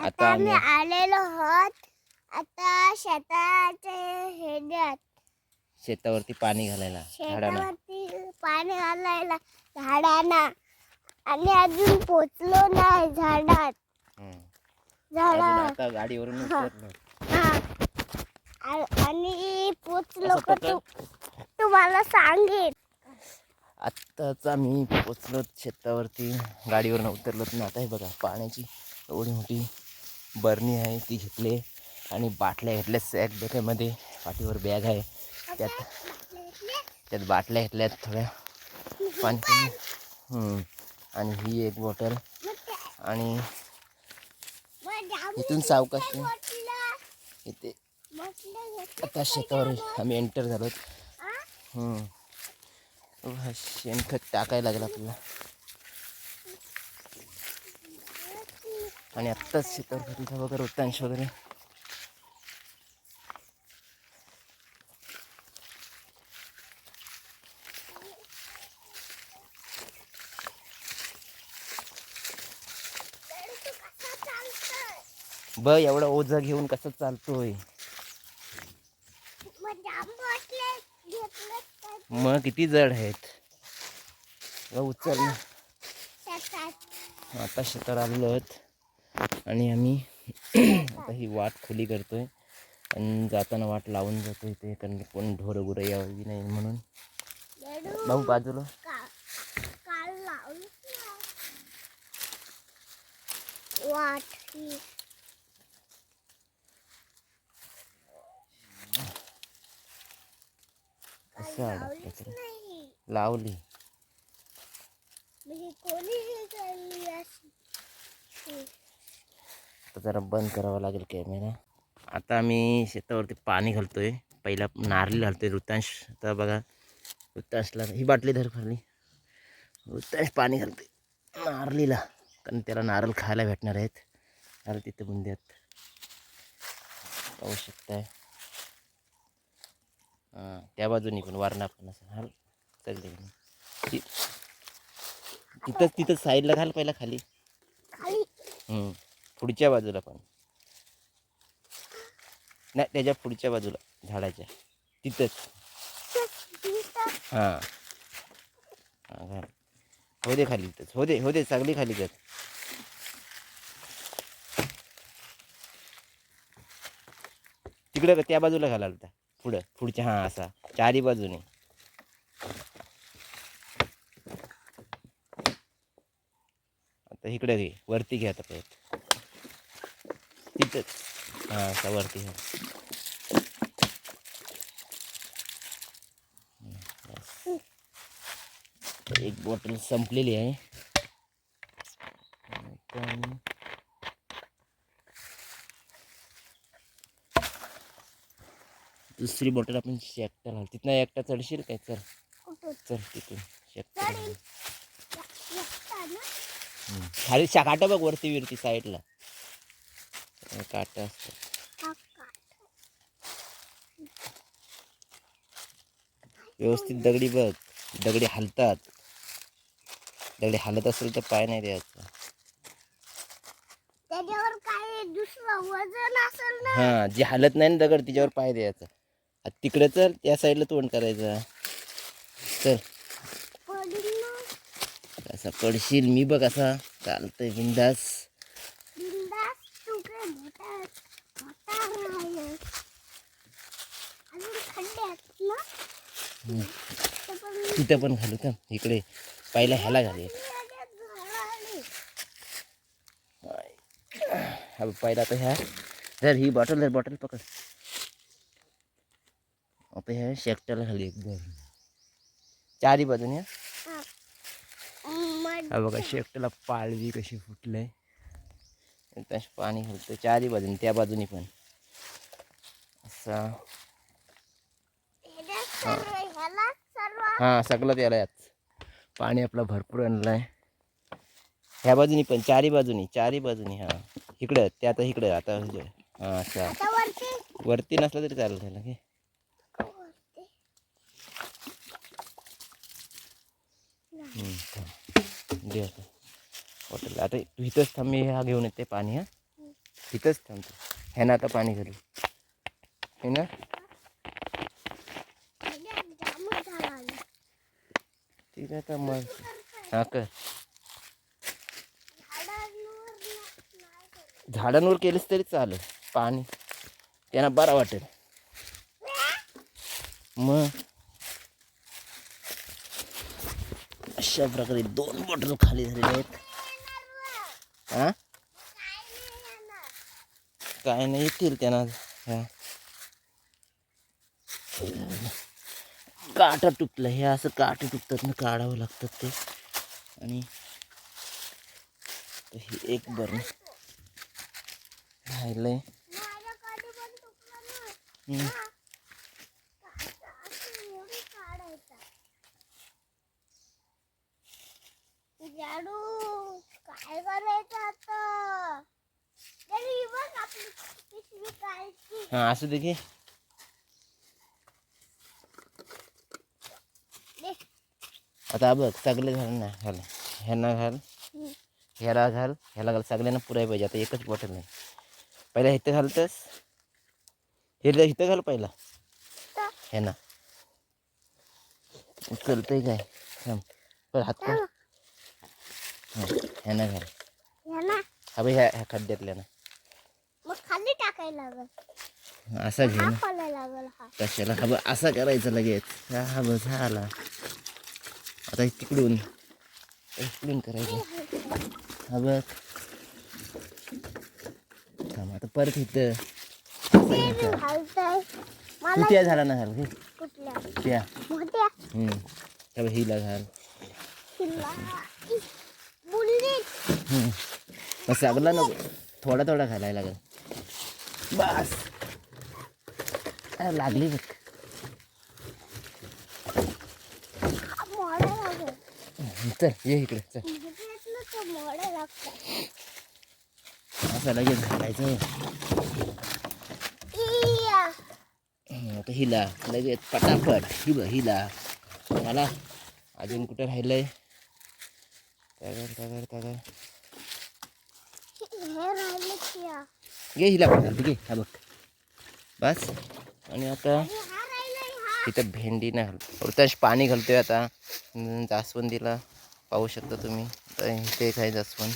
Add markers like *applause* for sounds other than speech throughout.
आता आम्ही आम्ही आलेलो आहोत. आता शेताचे हेड्यात शेतावरती पाणी घालायला झाडाला. शेतावरती पाणी घालायला झाडांना. आणि अजून पोचलो नाही झाडात. हम्म. अजून झाडा आता गाडीवरून. उतरलो हा. आ- आणि पोचलो असं का. तू तुम्हाला सांगेन. आत्ताच आम्ही पोचलो शेतावरती. गाडीवरून उतरलो ना आता हे बघा पाण्याची एवढी मोठी बरणी आहे ती घेतली आणि बाटल्या घेतल्या सॅक बॅगेमध्ये पाठीवर बॅग आहे. त्यात त्यात बाटल्या घेतल्यात थोड्या. पाणी आणि ही एक बॉटल. आणि इथून सावकाश इथे आता शेतावर आम्ही एंटर झालो शेणखत टाकायला लागलं आपल्याला. आणि आत्ताच शेतावर घातलं वगैरे वृत्तांश वगैरे. ब एवढा ओझा घेऊन कसं चालतोय. मग किती जड आहेत. उचल ना. आता शेतावर आलेलो आहोत आणि आम्ही *clears throat* आता ही वाट खुली करतोय आणि जाताना वाट लावून जातोय ते कारण की कोण ढोरं गुरं यावी नाही म्हणून भाऊ बाजूला काल लावलीच नाही. वाट ही. असं अडकलं लावलीच तरी. नाही लावली म्हणजे कोणीही केली अशी आता जरा बंद करावा लागेल कॅमेरा आता आम्ही शेतावरती पाणी घालतोय. पहिला नारळी घालतोय ऋतांश. आता बघा ऋतांशला ही बाटली धर खाली. ऋतांश पाणी घालतोय नारळीला. कारण त्याला नारळ खायला भेटणार आहेत. नारळ तिथे बुंद्यात पाहू शकताय हां त्या बाजूनी पण वारणा पण असं हा चालते तिथंच तिथं साईडला घाल पहिला खाली. पुढच्या बाजूला पण. नाही त्याच्या पुढच्या बाजूला झाडाच्या. तिथंच. हां. घाल हो दे खाली तिथंच. हो दे हो दे चांगली खाली कर. तिकडं का त्या बाजूला घालाल होता. पुढं पुढच्या हां असा. चारी बाजूने. आता इकडे घे. वरती घे आता परत. तिथंच हां असा वरती एक बॉटल संपलेली आहे. दुसरी बॉटल आपण शेकटा घाल. तिथनं एकटा चढशील काय? चल. चल तिथून. शेकटा. खाली शा काटा बघ वरती विरती साईडला. काटा असतो का? व्यवस्थित दगडी बघ. दगडी हलतात दगडी हलत असेल तर पाय नाही द्यायचा. त्याच्यावर काय दुसरं वजन असेल ना? हां जी हलत नाही ना दगड तिच्यावर पाय द्यायचा. आता तिकडे चल त्या साईडला तोंड करायचं. चल. असा पडशील मी बघ असा. चालतंय बिंदास. तिथं पण घालू का? इकडे पहिला ह्याला घालूया. हा पहिला आता ह्या. धर ही बॉटल धर बॉटल पकड. आता ह्या शेकट्याला खाली एकदम चारी बाजूने, हा. हा. बघा शेकट्याला पाळवी कशी फुटलंय. तशी पाणी घालतं चारी बाजूने, त्या बाजूने पण. असा. हां सगळं त्याला याच पाणी आपलं भरपूर आणलं आहे ह्या बाजूनी पण चारी बाजूनी चारी बाजूनी हां. इकडं ते आता इकडं आता हां अच्छा. वरती? नसलं तरी चालेल त्याला की. दे आता. बॉटल आता तू इथंच थांब मी हा घेऊन येते पाणी हा. तिथंच थांबतो ह्यानं आता पाणी घालू. हे ना म्हणजे जामच झाला आली. ठीक तर आता मग हा कर झाडांवर केलंच तरी चालेल. पाणी. त्यांना बरं वाटेल. मग? अशा प्रकारे दोन बॉटल खाली झालेले आहेत. हा काय नाही येतील त्यांना. ह्या काटा तुटलं हे असं काटे तुटतात ना काढावं लागतात ते आणि हे एक बरं राहिलंय. हा. काय करायचं आता ही असू दे की दे. आता बघ सगळे घाल ना घाल ह्यांना घाल. ह्याला घाल ह्याला घाल. सगळ्यांना पुराय पाहिजे आता एकच बॉटल नाही. पहिला इथं घालतस हे इथं घाल पहिला. ह्याना. उचलतंय काय? थांब. पण हात हां ह्याना घाल. हा बाई ह्या ह्या खड्ड्यातल्या ना. खाली टाकायला असा घे हा ना हा. कशाला? हा बघ असा करायचा लगेच. हा हा बस झाला. आता तिकडून इकडून करायचं हा बघ थांब आता परत इथं त्या झाला ना कुठल्या त्या हम्म. हिला हम्म. मग सगळं नको थोडा थोडा घालायला लागेल बस लागली बघ हा मोडा लागल चल ये इकडे चल. असं लगेच घालायचं. आता हिला लगेच पटापट. हि बघ हिला. मला अजून कुठं राहिलंय? तगर तगर तगर. घे हिला घाल घे हा बघ. बस. आणि आता इथं भेंडी नाही घालतो. वृतांश पाणी घालतोय आता. जास्वंदीला पाहू शकता तुम्ही. एक आहे जास्वंद.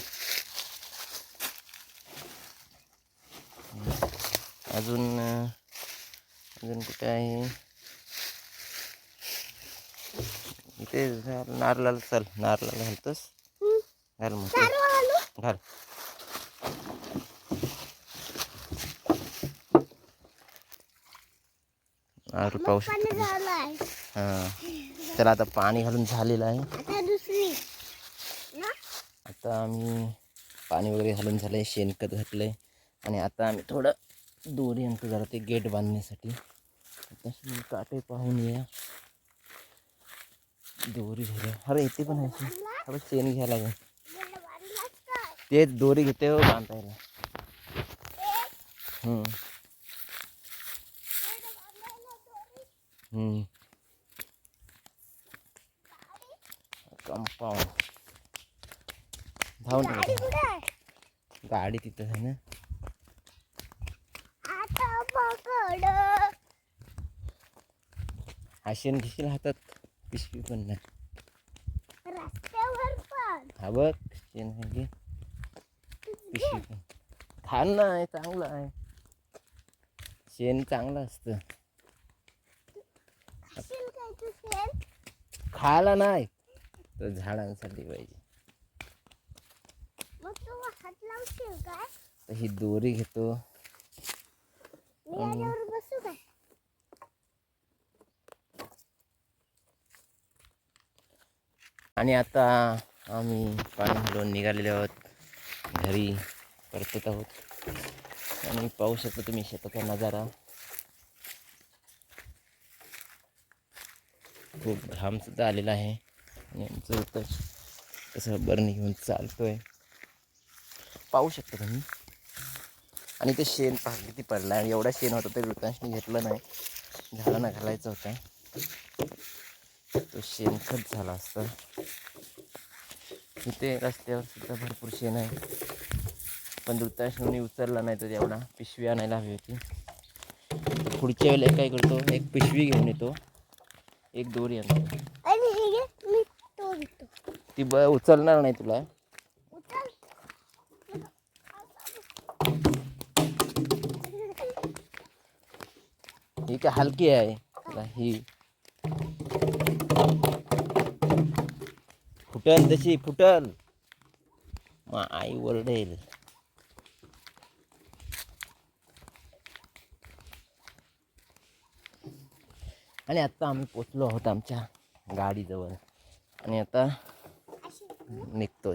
अजून अजून कुठे आहे? इथे घाल नारळाला चल नारळाला घालतोस. घाल मग घालू. नारळ पाहू शकता हां. चला आता पाणी घालून झालेलं आहे. आता दुसरी. ना? आता आम्ही पाणी वगैरे घालून झालं आहे शेणखत घातलं आहे आणि आता आम्ही थोडं दोरी आणतो जरा ते गेट बांधण्यासाठी. काटे पाहून या दोरी घ्या अरे इथे पण आहे. अरे शेण घ्यायला लागेल. तेच दोरी घेते हो बांधायला हम्म, गेलं बांधायला दोरी. हम्म. कंपाऊंड. धावून गाडी तिथं आहे ना. हा शेण घेशील हातात पिशवी पण नाही. हा बघ घे पिशवी पण. खाण नाही चांगलं आहे. शेण चांगलं असतं. खायला नाही. तर झाडांसाठी पाहिजे. तर ही दोरी घेतो. आणि आता आम्ही पाणी घालून निघालेले आहोत. घरी परतत आहोत. आणि पाहू शकता तुम्ही शेताचा नजारा खूप घामसुद्धा आलेला आहे. आणि आमचं इथं तसं बरणी घेऊन चालतो आहे पाहू शकता तुम्ही. आणि ते शेण पहा किती पडलं आणि एवढा शेण होता ते वृतांशने घेतलं नाही. झाडांना घालायचं होता. तो शेणखत झाला असता. इथे रस्त्यावर सुद्धा भरपूर शेण आहे. पण दुताशनी उचलला नाही तर एवढा पिशवी आणायला हवी होती. पुढच्या वेळेला काय करतो? एक पिशवी घेऊन येतो. एक दोरी आणतो. आणि हे घे मी तोडतो. ती ब उचलणार नाही तुला. उचल. ही काय हलकी आहे. तुला ही. फुटल तशी फुटल. मग आई ओरडेल. आणि आत्ता आम्ही पोचलो आहोत आमच्या गाडीजवळ. आणि आता निघतोय.